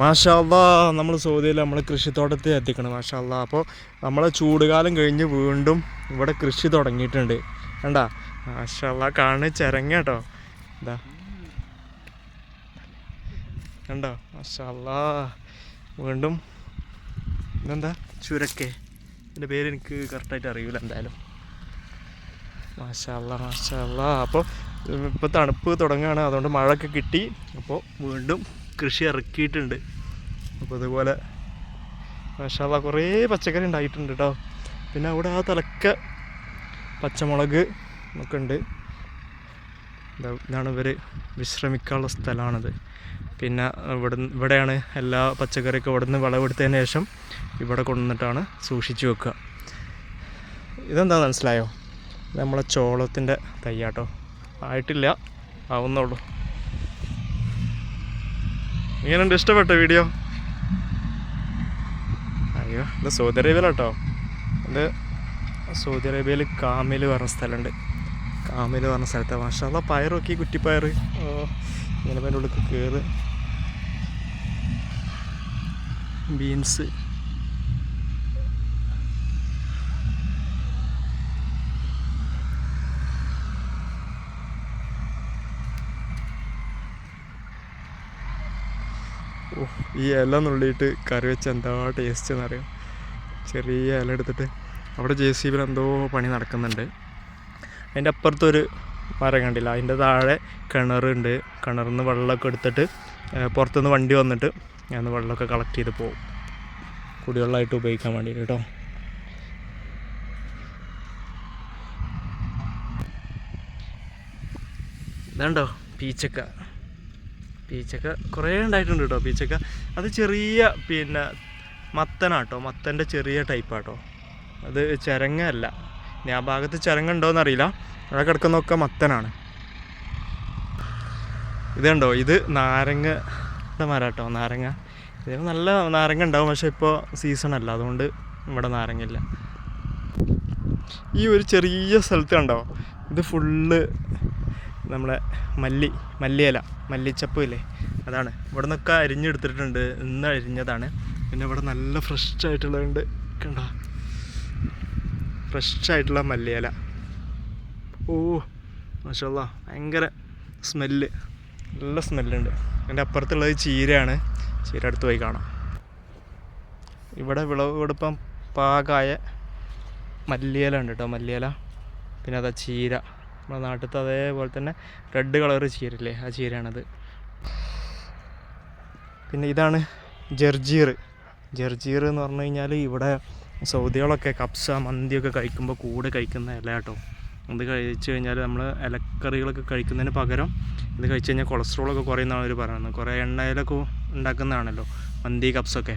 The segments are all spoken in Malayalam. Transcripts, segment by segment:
മാഷാല്ല നമ്മൾ സൗദിയിൽ നമ്മൾ കൃഷിത്തോട്ടത്തിൽ എത്തിക്കണം മാഷാല്ല. അപ്പോൾ നമ്മളെ ചൂടുകാലം കഴിഞ്ഞ് വീണ്ടും ഇവിടെ കൃഷി തുടങ്ങിയിട്ടുണ്ട്. കണ്ടാ? മാഷാല്ല കാണുന്ന ചിരങ്ങ ഇതാ. കണ്ടോ? മാഷാല്ല വീണ്ടും ഇതെന്താ? ചുരക്കേ. എന്റെ പേര് എനിക്ക് കറക്റ്റായിട്ട് അറിയില്ല എന്തായാലും. മാഷാല്ല മാഷാല്ല. അപ്പോൾ ഇപ്പോൾ തണുപ്പ് തുടങ്ങുകയാണ് അതുകൊണ്ട് മഴയൊക്കെ കിട്ടി. അപ്പോൾ വീണ്ടും കൃഷി ഇറക്കിയിട്ടുണ്ട്. അപ്പോൾ അതുപോലെ മാഷാല്ല കുറേ പച്ചക്കറി ഉണ്ടായിട്ടുണ്ട് കേട്ടോ പിന്നെ അവിടെ ആ തലക്ക പച്ചമുളക് ഒക്കെ ഉണ്ട്. ഇതാണ് ഇവർ വിശ്രമിക്കാനുള്ള സ്ഥലമാണിത്. പിന്നെ ഇവിടെ ഇവിടെയാണ് എല്ലാ പച്ചക്കറിയൊക്കെ ഇവിടെ നിന്ന് വിളവെടുത്തതിന് ശേഷം ഇവിടെ കൊണ്ടുവന്നിട്ടാണ് സൂക്ഷിച്ചു വെക്കുക. ഇതെന്താ മനസ്സിലായോ? നമ്മളെ ചോളത്തിന്റെ തയ്യാട്ടോ ആയിട്ടില്ല ആവുന്നുള്ളൂ ഇങ്ങനെയുണ്ട് ഇഷ്ടപ്പെട്ട വീഡിയോ അയ്യോ ഇത് സൗദി അറേബ്യയിലാട്ടോ. ഇത് സൗദി അറേബ്യയിൽ കാമിൽ പറഞ്ഞ സ്ഥലമുണ്ട്. കാമിൽ പറഞ്ഞ സ്ഥലത്ത്. മാഷാല്ല പയർ നോക്കി കുറ്റിപ്പയർ ഇങ്ങനെ അതിന്റെ കയറ് ബീൻസ്. ഈ ഇല നുള്ളിയിട്ട് കറി വെച്ച് എന്താ ടേസ്റ്റ് എന്നറിയാം ചെറിയ ഇല എടുത്തിട്ട് അവിടെ ജെ സി എന്തോ പണി നടക്കുന്നുണ്ട്. അതിന്റെ അപ്പുറത്തൊരു മരം കണ്ടില്ല? അതിന്റെ താഴെ കിണറുണ്ട് കിണറിൽ നിന്ന് വെള്ളമൊക്കെ എടുത്തിട്ട് പുറത്തുനിന്ന് വണ്ടി വന്നിട്ട് ഞാൻ വെള്ളമൊക്കെ കളക്ട് ചെയ്ത് പോകും കുടിവെള്ളമായിട്ട് ഉപയോഗിക്കാൻ വേണ്ടിയിട്ട് കേട്ടോ. ഇതാണ്ടോ പീച്ചക്ക. പീച്ചക്ക കുറേ ഉണ്ടായിട്ടുണ്ട് കേട്ടോ പീച്ചക്ക. അത് ചെറിയ പിന്നെ മത്തനാട്ടോ മത്തന്റെ ചെറിയ ടൈപ്പാട്ടോ. അത് ചരങ്ങല്ല. അല്ല ഇനി ആ ഭാഗത്ത് ചരങ്ങ അവിടെ കിടക്കുന്നൊക്കെ മത്തനാണ്. ഇതുണ്ടോ ഇത് നാരങ്ങ മരാട്ടോ നാരങ്ങ. ഇതിന് നല്ല നാരങ്ങ ഉണ്ടാവും പക്ഷെ ഇപ്പോൾ സീസൺ അല്ല. അതുകൊണ്ട് ഇവിടെ നാരങ്ങയില്ല. ഈ ഒരു ചെറിയ സ്ഥലത്ത് കണ്ടോ? ഇത് ഫുള്ള് നമ്മളെ മല്ലി മല്ലിയില മല്ലിച്ചപ്പ് ഇല്ലേ അതാണ്. ഇവിടെ നിന്നൊക്കെ അരിഞ്ഞെടുത്തിട്ടുണ്ട്. ഇന്ന് അരിഞ്ഞതാണ്. പിന്നെ ഇവിടെ നല്ല ഫ്രഷ് ആയിട്ടുള്ളതുണ്ട് കണ്ടോ? ഫ്രഷ് ആയിട്ടുള്ള മല്ലിയില. ഓ മാഷല്ല ഭയങ്കര സ്മെല്ല്. നല്ല സ്മെല്ലുണ്ട്. എന്റെ അപ്പുറത്തുള്ളത് ചീരയാണ്. ചീര അടുത്ത് പോയി കാണാം. ഇവിടെ വിളവ് കൊടുപ്പം പാകായ മല്ലിയില ഉണ്ട് കേട്ടോ മല്ലിയില. പിന്നെ അതാ ചീര. നമ്മുടെ നാട്ടിലത്തെ അതേപോലെ തന്നെ റെഡ് കളർ ചീരല്ലേ ആ ചീരയാണത്. പിന്നെ ഇതാണ് ജർജീർ. ജർജീർ എന്ന് പറഞ്ഞു കഴിഞ്ഞാൽ ഇവിടെ സൗദികളൊക്കെ കപ്സ മന്തിയൊക്കെ കഴിക്കുമ്പോൾ കൂടെ കഴിക്കുന്ന ഇല കേട്ടോ. ഇത് കഴിച്ചു കഴിഞ്ഞാൽ നമ്മൾ ഇലക്കറികളൊക്കെ കഴിക്കുന്നതിന് പകരം ഇത് കഴിച്ചു കഴിഞ്ഞാൽ കൊളസ്ട്രോളൊക്കെ കുറയുന്നതാണ് അവർ പറയുന്നത്. കുറേ എണ്ണയിലൊക്കെ ഉണ്ടാക്കുന്നതാണല്ലോ മന്തി കപ്സൊക്കെ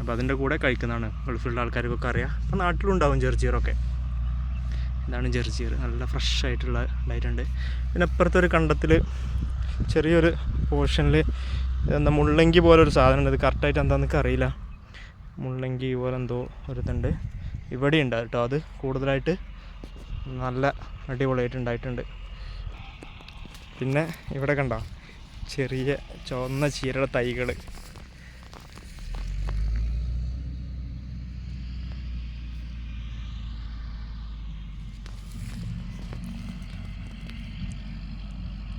അപ്പോൾ അതിന്റെ കൂടെ കഴിക്കുന്നതാണ്. ഗൾഫിലുള്ള ആൾക്കാർക്കൊക്കെ അറിയാം. അപ്പോൾ നാട്ടിലുണ്ടാവും ജെർജീറൊക്കെ. ഇതാണ് ജെർജിയർ നല്ല ഫ്രഷ് ആയിട്ടുള്ള ഉണ്ടായിട്ടുണ്ട് പിന്നെ അപ്പുറത്തൊരു കണ്ടത്തിൽ ചെറിയൊരു പോർഷനിൽ എന്താ മുള്ളങ്കി പോലെ ഒരു സാധനം ഉണ്ട് ഇത് കറക്റ്റായിട്ട് എന്താണെന്നൊക്കെ അറിയില്ല. മുള്ളങ്കി പോലെ എന്തോ ഒരു ഇതുണ്ട് ഇവിടെ ഉണ്ട് കേട്ടോ അത് കൂടുതലായിട്ട് നല്ല അടിപൊളിയായിട്ട് ഉണ്ടായിട്ടുണ്ട്. പിന്നെ ഇവിടെ കണ്ടോ? ചെറിയ ചുവന്ന ചീരയുടെ തൈകൾ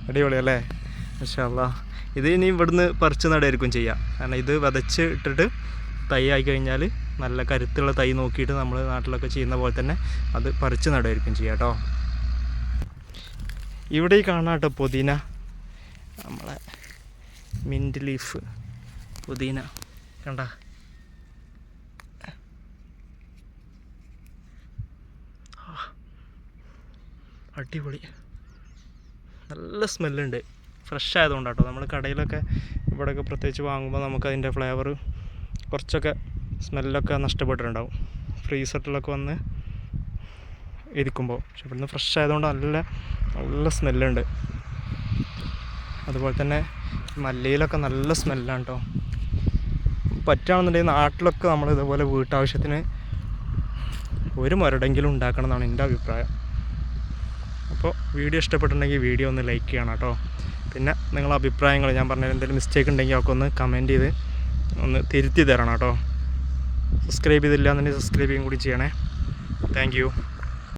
അടിപൊളി അല്ലേ? മാഷാല്ല ഇത് ഇനി ഇവിടുന്ന് പറിച്ച് നടായിരിക്കും ചെയ്യുക കാരണം ഇത് വിതച്ച് ഇട്ടിട്ട് തൈ ആയി കഴിഞ്ഞാൽ നല്ല കരുത്തുള്ള തൈ നോക്കിയിട്ട് നമ്മൾ നാട്ടിലൊക്കെ ചെയ്യുന്ന പോലെ തന്നെ അത് പറിച്ച് നടായിരിക്കും ചെയ്യുക കേട്ടോ ഇവിടെ ഈ കാണാം കേട്ടോ പുതിന. നമ്മളെ മിന്റ് ലീഫ് പുതിന. കണ്ട? അടിപൊളി. നല്ല സ്മെല്ലുണ്ട്. ഫ്രഷ് ആയതുകൊണ്ടാട്ടോ. നമ്മൾ കടയിലൊക്കെ ഇവിടെയൊക്കെ പ്രത്യേകിച്ച് വാങ്ങുമ്പോൾ നമുക്ക് അതിന്റെ ഫ്ലേവർ കുറച്ചൊക്കെ സ്മെല്ലൊക്കെ നഷ്ടപ്പെട്ടിട്ടുണ്ടാവും. ഫ്രീസറിലൊക്കെ വന്ന് ഇരിക്കുമ്പോൾ പക്ഷെ ഇവിടുന്ന് ഫ്രഷ് ആയതുകൊണ്ട് നല്ല നല്ല സ്മെല്ലുണ്ട്. അതുപോലെ തന്നെ മല്ലിയിലൊക്കെ നല്ല സ്മെല്ലാണ് കേട്ടോ പറ്റുകയാണെന്നുണ്ടെങ്കിൽ നാട്ടിലൊക്കെ നമ്മൾ ഇതുപോലെ വീട്ടാവശ്യത്തിന് ഒരു മരടെങ്കിലും ഉണ്ടാക്കണം എന്നാണ് എന്റെ അഭിപ്രായം. അപ്പോൾ വീഡിയോ ഇഷ്ടപ്പെട്ടിട്ടുണ്ടെങ്കിൽ വീഡിയോ ഒന്ന് ലൈക്ക് ചെയ്യണം കേട്ടോ. പിന്നെ നിങ്ങളെ അഭിപ്രായങ്ങൾ ഞാൻ പറഞ്ഞ എന്തെങ്കിലും മിസ്റ്റേക്ക് ഉണ്ടെങ്കിൽ ഒക്കെ ഒന്ന് കമന്റ് ചെയ്ത് ഒന്ന് തിരുത്തി തരണം കേട്ടോ. സബ്സ്ക്രൈബ് ചെയ്തില്ല എന്നുണ്ടെങ്കിൽ സബ്സ്ക്രൈബ് ചെയ്യും കൂടി ചെയ്യണേ. താങ്ക്